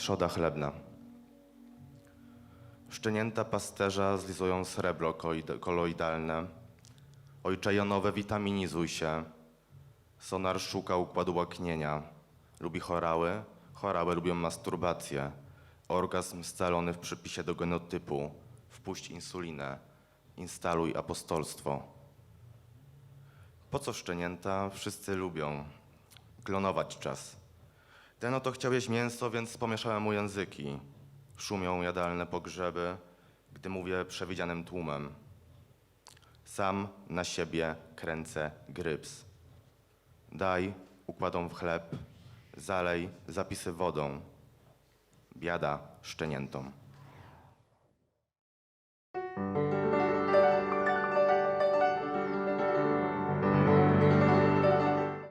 Trzoda chlebna. Szczenięta pasterza zlizują srebro koloidalne. Ojcze witaminizuj się. Sonar szuka układu łaknienia. Lubi chorały, chorały lubią masturbację. Orgazm scalony w przypisie do genotypu. Wpuść insulinę. Instaluj apostolstwo. Po co szczenięta? Wszyscy lubią. Klonować czas. Ten oto chciał jeść mięso, więc pomieszałem mu języki. Szumią jadalne pogrzeby, gdy mówię przewidzianym tłumem. Sam na siebie kręcę gryps. Daj, układą w chleb, zalej zapisy wodą. Biada szczeniętom.